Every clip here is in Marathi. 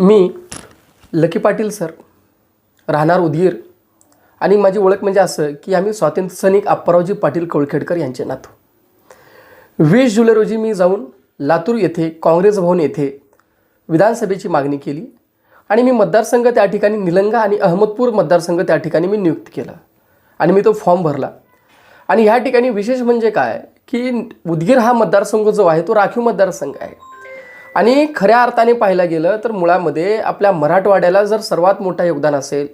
मी लकी पाटील सर राहणार उदगीर आणि माझी ओळख म्हणजे असं की आम्ही स्वातंत्र्य सैनिक अप्पारावजी पाटील कोळखेडकर यांचे नातू. वीस जुलै रोजी मी जाऊन लातूर येथे काँग्रेस भवन येथे विधानसभेची मागणी केली आणि मी मतदारसंघ त्या ठिकाणी निलंगा आणि अहमदपूर मतदारसंघ त्या ठिकाणी मी नियुक्त केला आणि मी तो फॉर्म भरला. आणि ह्या ठिकाणी विशेष म्हणजे काय की उदगीर हा मतदारसंघ जो आहे तो राखीव मतदारसंघ आहे. आणि खऱ्या अर्थाने पाहायला गेलं तर मुळामध्ये आपल्या मराठवाड्याला जर सर्वात मोठं योगदान असेल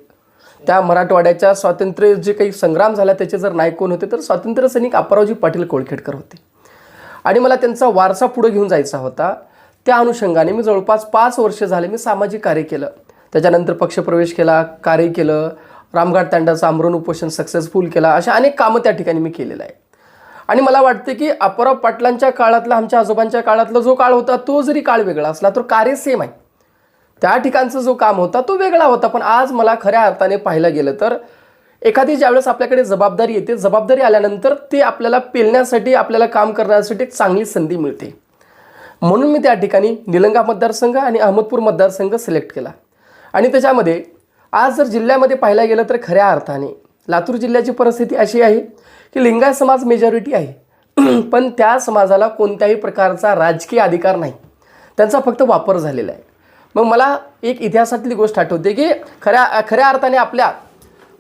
त्या मराठवाड्याच्या स्वातंत्र्य जे काही संग्राम झाला त्याचे जर नायक कोण होते तर स्वातंत्र्य सैनिक अप्पारावजी पाटील कोळखेडकर होते. आणि मला त्यांचा वारसा पुढे घेऊन जायचा होता. त्या अनुषंगाने मी जवळपास पाच वर्ष झाले मी सामाजिक कार्य केलं. त्याच्यानंतर पक्षप्रवेश केला कार्य केलं रामघाट तांडाचं आमरण उपोषण सक्सेसफुल केला अशा अनेक कामं त्या ठिकाणी मी केलेलं आहे. आणि मला वाटते की अपराव पाटलांच्या काळातला आमच्या आजोबांच्या काळातला जो काळ होता तो जरी काळ वेगळा असला तर कार्य सेम आहे. त्या ठिकाणचा जो काम होता तो वेगळा होता. पण आज मला खऱ्या अर्थाने पाहायला गेलं तर एखादी ज्यावेळेस आपल्याकडे जबाबदारी येते जबाबदारी आल्यानंतर ते आपल्याला पेलण्यासाठी आपल्याला काम करण्यासाठी एक चांगली संधी मिळते. म्हणून मी त्या ठिकाणी निलंगा मतदारसंघ आणि अहमदपूर मतदारसंघ सिलेक्ट केला. आणि त्याच्यामध्ये आज जर जिल्ह्यामध्ये पाहायला गेलं तर खऱ्या अर्थाने लातूर जिल्ह्याची परिस्थिती अशी आहे की लिंगायत समाज मेजॉरिटी आहे. पण त्या समाजाला कोणत्याही प्रकारचा राजकीय अधिकार नाही. त्यांचा फक्त वापर झालेला आहे. मग मला एक इतिहासातली गोष्ट आठवते की खऱ्या खऱ्या अर्थाने आपल्या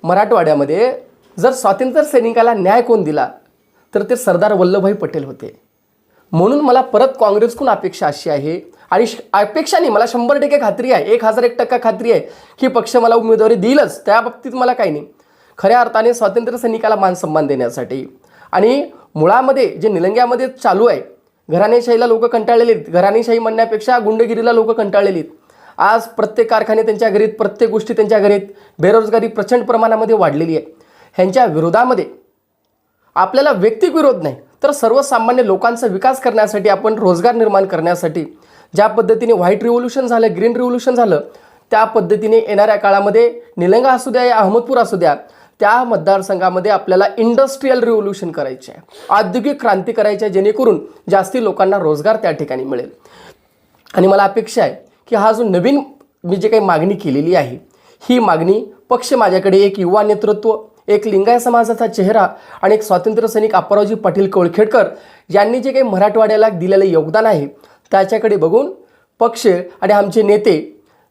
मराठवाड्यामध्ये जर स्वातंत्र्य सैनिकाला न्याय कोण दिला तर ते सरदार वल्लभभाई पटेल होते. म्हणून मला परत काँग्रेसकडून अपेक्षा अशी आहे आणि श- अपेक्षा नाही मला शंभर टक्के खात्री आहे एक हजार एक टक्का खात्री आहे की पक्ष मला उमेदवारी देईलच त्या बाबतीत मला काही नाही. खऱ्या अर्थाने स्वातंत्र्य सैनिकाला मान सन्मान देण्यासाठी. आणि मुळामध्ये जे निलंग्यामध्ये चालू आहे घराणेशाहीला लोक कंटाळलेली आहेत. घराणेशाही म्हणण्यापेक्षा गुंडगिरीला लोक कंटाळलेली आहेत. आज प्रत्येक कारखाने त्यांच्या घरीत प्रत्येक गोष्टी त्यांच्या घरीत बेरोजगारी प्रचंड प्रमाणामध्ये वाढलेली आहे. ह्यांच्या विरोधामध्ये आपल्याला व्यक्तिक विरोध नाही तर सर्वसामान्य लोकांचा विकास करण्यासाठी आपण रोजगार निर्माण करण्यासाठी ज्या पद्धतीने व्हाईट रिव्होल्युशन झालं ग्रीन रिव्होल्युशन झालं त्या पद्धतीने येणाऱ्या काळामध्ये निलंगा असू द्या या अहमदपूर असू द्या त्या मतदारसंघामध्ये आपल्याला इंडस्ट्रीयल रिव्होल्युशन करायचे आहे. औद्योगिक क्रांती करायची आहे जेणेकरून जास्ती लोकांना रोजगार त्या ठिकाणी मिळेल. आणि मला अपेक्षा आहे की हा जो नवीन मी जे काही मागणी केलेली आहे ही मागणी पक्ष माझ्याकडे एक युवा नेतृत्व एक लिंगायत समाजाचा चेहरा आणि एक स्वातंत्र्य सैनिक अप्पारावजी पाटील कोळखेडकर यांनी जे काही मराठवाड्याला दिलेलं योगदान आहे त्याच्याकडे बघून पक्ष आणि आमचे नेते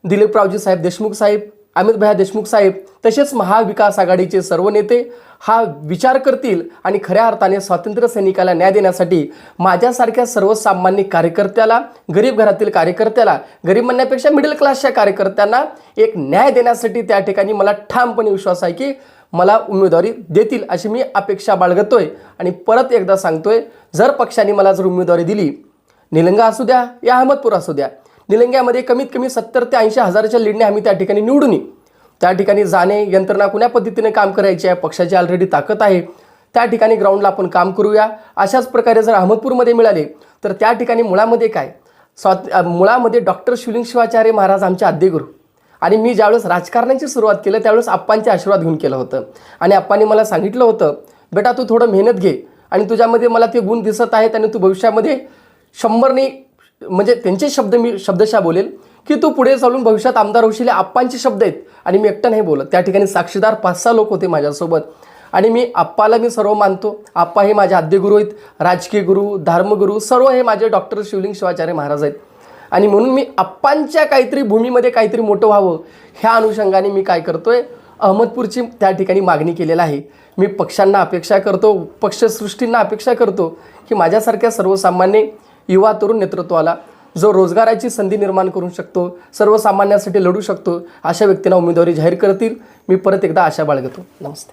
दिलीपरावजी साहेब देशमुख साहेब अमितभया देशमुख साहेब तसेच महाविकास आघाडीचे सर्व नेते हा विचार करतील आणि खऱ्या अर्थाने स्वातंत्र्य सैनिकाला न्याय देण्यासाठी माझ्यासारख्या सर्वसामान्य कार्यकर्त्याला गरीब घरातील कार्यकर्त्याला गरीब म्हणण्यापेक्षा मिडल क्लासच्या कार्यकर्त्यांना एक न्याय देण्यासाठी त्या ठिकाणी मला ठामपणे विश्वास आहे की मला उमेदवारी देतील अशी मी अपेक्षा बाळगतोय. आणि परत एकदा सांगतोय जर पक्षाने मला जर उमेदवारी दिली निलंगा असू द्या या अहमदपूर असू द्या निलंग्यामध्ये कमीत कमी सत्तर ते ऐंशी हजाराच्या लीडने आम्ही त्या ठिकाणी निवडून येऊ. त्या ठिकाणी जाणे यंत्रणा कुण्या पद्धतीने काम करायची आहे पक्षाची ऑलरेडी ताकद आहे त्या ठिकाणी ग्राउंडला आपण काम करूया. अशाच प्रकारे जर अहमदपूरमध्ये मिळाले तर त्या ठिकाणी मुळामध्ये काय? स्वात मुळामध्ये डॉक्टर शिवलिंग शिवाचार्य महाराज आमचे आद्यगुरू. आणि मी ज्यावेळेस राजकारणाची सुरुवात केलं त्यावेळेस आप्पांचे आशीर्वाद घेऊन केलं होतं. आणि आप्पांनी मला सांगितलं होतं बेटा तू थोडं मेहनत घे आणि तुझ्यामध्ये मला ते गुण दिसत आहेत आणि तू भविष्यामध्ये शंभरने म्हणजे त्यांचे शब्द मी शब्दशा बोलेल की तू पुढे चालून भविष्यात आमदार होशील आप्पांचे शब्द आहेत. आणि मी एकटं नाही बोलत. त्या ठिकाणी साक्षीदार पाच सहा लोक होते माझ्यासोबत. आणि मी आप्पाला मी सर्व मानतो. आप्पा हे माझे आद्यगुरू आहेत. राजकीय गुरु धर्मगुरू सर्व हे माझे डॉक्टर शिवलिंग शिवाचार्य महाराज आहेत. आणि म्हणून मी आप्पांच्या काहीतरी भूमीमध्ये काहीतरी मोठं व्हावं ह्या अनुषंगाने मी काय करतोय? अहमदपूरची त्या ठिकाणी मागणी केलेलं आहे. मी पक्षांना अपेक्षा करतो पक्षसृष्टींना अपेक्षा करतो की माझ्यासारख्या सर्वसामान्य युवा तरुण नेतृत्वाला जो रोजगाराची संधी निर्माण करू शकतो सर्वसामान्यांसाठी लढू शकतो अशा व्यक्तींना उमेदवारी जाहीर करतील. मी परत एकदा आशा बाळगतो. नमस्ते.